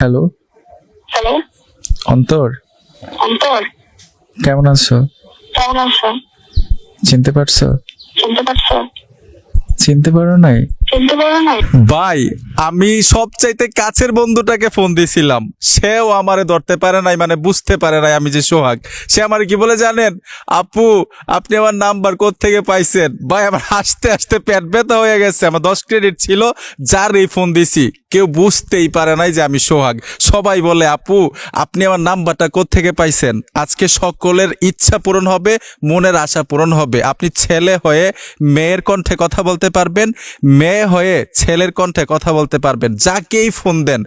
Hello. Hello. অন্তর। অন্তর। কেমন আছো? কেমন আছো? চিনতে পারছ? চিনতে পারছ? চিনতে পারো নাই? চিনতে পারো নাই? ভাই আমি সবচাইতে কাছের বন্ধুটাকে ফোন দিছিলাম। সেও আমারে ধরতে পারে নাই মানে বুঝতে পারে নাই আমি যে সোহাগ। সে আমার কি বলে জানেন? আপু, আপনি আমার নাম্বার থেকে পাইছেন? ভাই, আমার হাসতে হাসতে পেট ব্যথা হয়ে গেছে। আমার দশ ক্রেডিট ছিল, যার এই ফোন দিছি। কেউ বুঝতেই পারে নাই যে আমি সোহাগ। সবাই বলে, আপু, আপনি আমার নাম্বারটা থেকে পাইছেন? আজকে সকলের ইচ্ছা পূরণ হবে, মনের আশা পূরণ হবে। আপনি ছেলে হয়ে মেয়ের কণ্ঠে কথা বলতে পারবেন, মেয়ে হয়ে ছেলের কণ্ঠে কথা বলতে পারবেন। যাকেই ফোন দেন,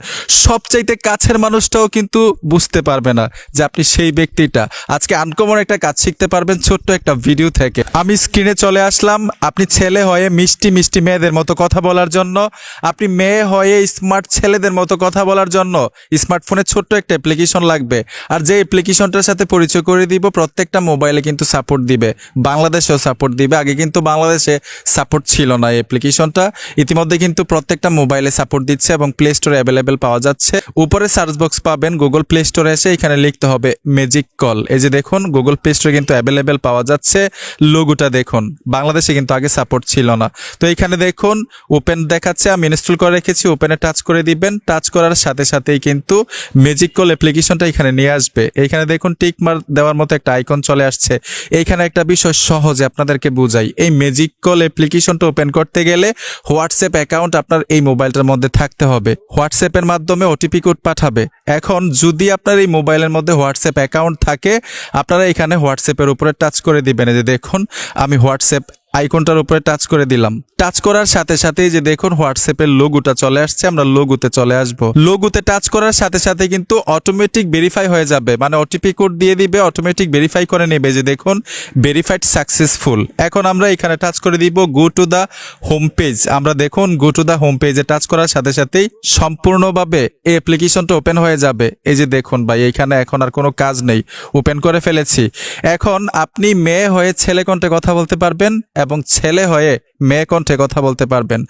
সবচাইতে কাছের মানুষটাও কিন্তু বুঝতে পারবে না যে আপনি সেই ব্যক্তিটা। আজকে আনকমন একটা কাজ শিখতে পারবেন ছোট্ট একটা ভিডিও থেকে। আমি স্ক্রিনে চলে আসলাম। আপনি ছেলে হয়ে মিষ্টি মিষ্টি মেয়েদের মতো কথা বলার জন্য, আপনি মেয়ে হয়ে স্মার্ট ছেলেদের মতো কথা বলার জন্য স্মার্টফোনে ছোট্ট একটা অ্যাপ্লিকেশন লাগবে। আর যে অ্যাপ্লিকেশনটার সাথে পরিচয় করে দিব, প্রত্যেকটা মোবাইলে কিন্তু সাপোর্ট দিবে। বাংলাদেশেও সাপোর্ট দিবে। আগে কিন্তু বাংলাদেশে সাপোর্ট ছিল না এই অ্যাপ্লিকেশনটা ইতিমধ্যে কিন্তু প্রত্যেকটা মোবাইলে সাপোর্ট দিচ্ছে এবং প্লে স্টোরে অ্যাভেলেবেল পাওয়া যাচ্ছে। উপরে সার্চ বক্স পাবেন গুগল প্লে স্টোরে এসে এখানে লিখতে হবে ম্যাজিক কল এই যে দেখুন গুগল প্লে স্টোরে কিন্তু অ্যাভেলেবেল পাওয়া যাচ্ছে। লোগোটা দেখুন, বাংলাদেশে কিন্তু আগে সাপোর্ট ছিল না। তো এখানে দেখুন ওপেন দেখাচ্ছে, আমি ইনস্টল করে রেখেছি ওপেনে টাচ করে দিবেন। টাচ করার সাথে সাথেই কিন্তু ম্যাজিক কল অ্যাপ্লিকেশনটা এখানে নিয়ে আসবে। এইখানে দেখুন টিক মার দেওয়ার মতো একটা আইকন চলে আসছে। এইখানে একটা বিষয় সহজে আপনাদেরকে বুঝাই। এই ম্যাজিক কল অ্যাপ্লিকেশনটা ওপেন করতে গেলে হোয়াটসঅ্যাপ অ্যাকাউন্ট আপনার এই মোবাইলটার মধ্যে থাকতে হবে। হোয়াটসঅ্যাপের মাধ্যমে ওটিপি কোড পাঠাবে। এখন যদি আপনার এই মোবাইলের মধ্যে হোয়াটসঅ্যাপ অ্যাকাউন্ট থাকে, আপনারা এখানে হোয়াটসঅ্যাপের উপরে টাচ করে দিবেন। যে দেখুন, আমি হোয়াটসঅ্যাপ আইকনটার উপরে টাচ করে দিলাম। টাচ করার সাথে সাথেই যে দেখুন হোয়াটসঅ্যাপের লোগোটা চলে আসছে, আমরা লোগোতে চলে আসব। লোগোতে টাচ করার সাথে সাথে কিন্তু অটোমেটিক ভেরিফাই হয়ে যাবে। মানে ওটিপি কোড দিয়ে দিবে অটোমেটিক ভেরিফাই করে নেবে যে দেখুন ভেরিফাইড সাকসেসফুল এখন আমরা এখানে টাচ করে দিব go to the home page আমরা দেখুন গো টু দা হোম পেজে টাচ করার সাথে সাথেই সম্পূর্ণভাবে এই অ্যাপ্লিকেশনটা ওপেন হয়ে যাবে। এই যে দেখুন ভাই, এখানে এখন আর কোনো কাজ নেই। ওপেন করে ফেলেছি। এখন আপনি মেয়ে হয়ে ছেলে কণ্ঠে কথা বলতে পারবেন? এবং ছেলে হয়ে মেয়ে কণ্ঠে কথা বলতে পারবেন।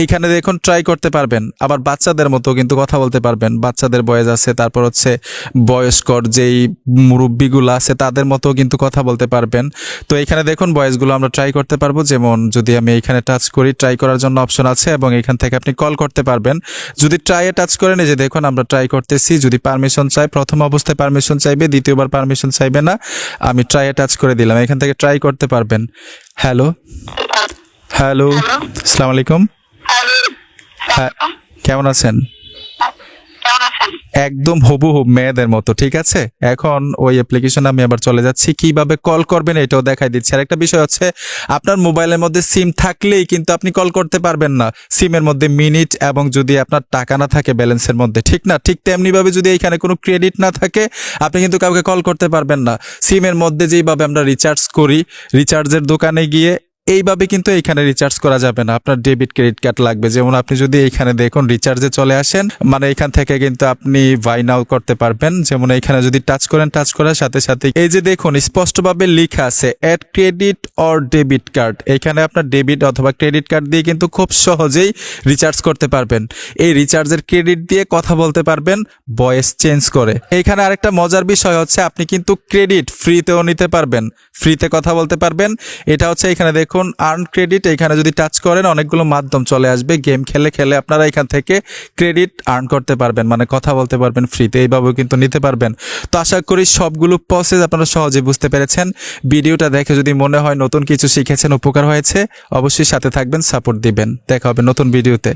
এইখানে দেখুন ট্রাই করতে পারবেন। আবার বাচ্চাদের মতো কিন্তু কথা বলতে পারবেন। বাচ্চাদের বয়স আছে, তারপর হচ্ছে বয়স্কর যেই মুরব্বীগুলো আছে, তাদের মতো কিন্তু কথা বলতে পারবেন। তো এখানে দেখুন বয়সগুলো আমরা ট্রাই করতে পারব। যেমন যদি আমি এইখানে টাচ করি ট্রাই করার জন্য অপশন আছে এবং এখান থেকে আপনি কল করতে পারবেন। যদি ট্রাইয়ে টাচ করেন, এই যে দেখুন আমরা ট্রাই করতেছি। যদি পারমিশন চাই, প্রথম অবস্থায় পারমিশন চাইবে, দ্বিতীয়বার পারমিশন চাইবে না। আমি ট্রাইয়ে টাচ করে দিলাম। এখান থেকে ট্রাই করতে পারবেন। হ্যালো হ্যালো আসসালামু আলাইকুম। হ্যাঁ কেমন আছেন? একদম হবু হুব মেয়েদের মতো ঠিক আছে? এখন ওই অ্যাপ্লিকেশন আমি আবার চলে যাচ্ছি কীভাবে কল করবেন এটাও দেখাই দিচ্ছি। আর একটা বিষয় হচ্ছে আপনার মোবাইলের মধ্যে সিম থাকলেই কিন্তু আপনি কল করতে পারবেন না। সিমের মধ্যে মিনিট এবং যদি আপনার টাকা না থাকে ব্যালেন্সের মধ্যে ঠিক না? ঠিক তেমনিভাবে যদি এখানে কোনো ক্রেডিট না থাকে আপনি কিন্তু কাউকে কল করতে পারবেন না। সিমের মধ্যে যেইভাবে আমরা রিচার্জ করি রিচার্জের দোকানে গিয়ে এইভাবে কিন্তু এখানে রিচার্জ করা যাবে না। আপনার ডেবিট ক্রেডিট কার্ড লাগবে। যেমন আপনি যদি এখানে দেখুন রিচার্জে চলে আসেন মানে এখান থেকে কিন্তু আপনি বাই নাও করতে পারবেন। যেমন এখানে যদি টাচ করেন টাচ করার সাথে সাথে এই যে দেখুন, স্পষ্টভাবে লেখা আছে add credit or debit card এখানে আপনার ডেবিট অথবা ক্রেডিট কার্ড দিয়ে কিন্তু খুব সহজেই রিচার্জ করতে পারবেন। এই রিচার্জের ক্রেডিট দিয়ে কথা বলতে পারবেন ভয়েস চেঞ্জ করে। এখানে আরেকটা মজার বিষয় হচ্ছে, আপনি কিন্তু ক্রেডিট ফ্রিতেও নিতে পারবেন। ফ্রিতে কথা বলতে পারবেন। এটা হচ্ছে এখানে দেখুন আর্ন ক্রেডিট এখানে যদি টাচ করেন, অনেকগুলো মাধ্যম চলে আসবে। গেম খেলে খেলে আপনারা এখান থেকে ক্রেডিট আর্ন করতে পারবেন মানে কথা বলতে পারবেন ফ্রিতে এইভাবেও কিন্তু নিতে পারবেন। তো আশা করি সবগুলো প্রসেস আপনারা সহজে বুঝতে পেরেছেন। ভিডিওটা দেখে যদি মনে হয় নতুন কিছু শিখেছেন, উপকার হয়েছে, অবশ্যই সাথে থাকবেন সাপোর্ট দিবেন। দেখা হবে নতুন ভিডিওতে।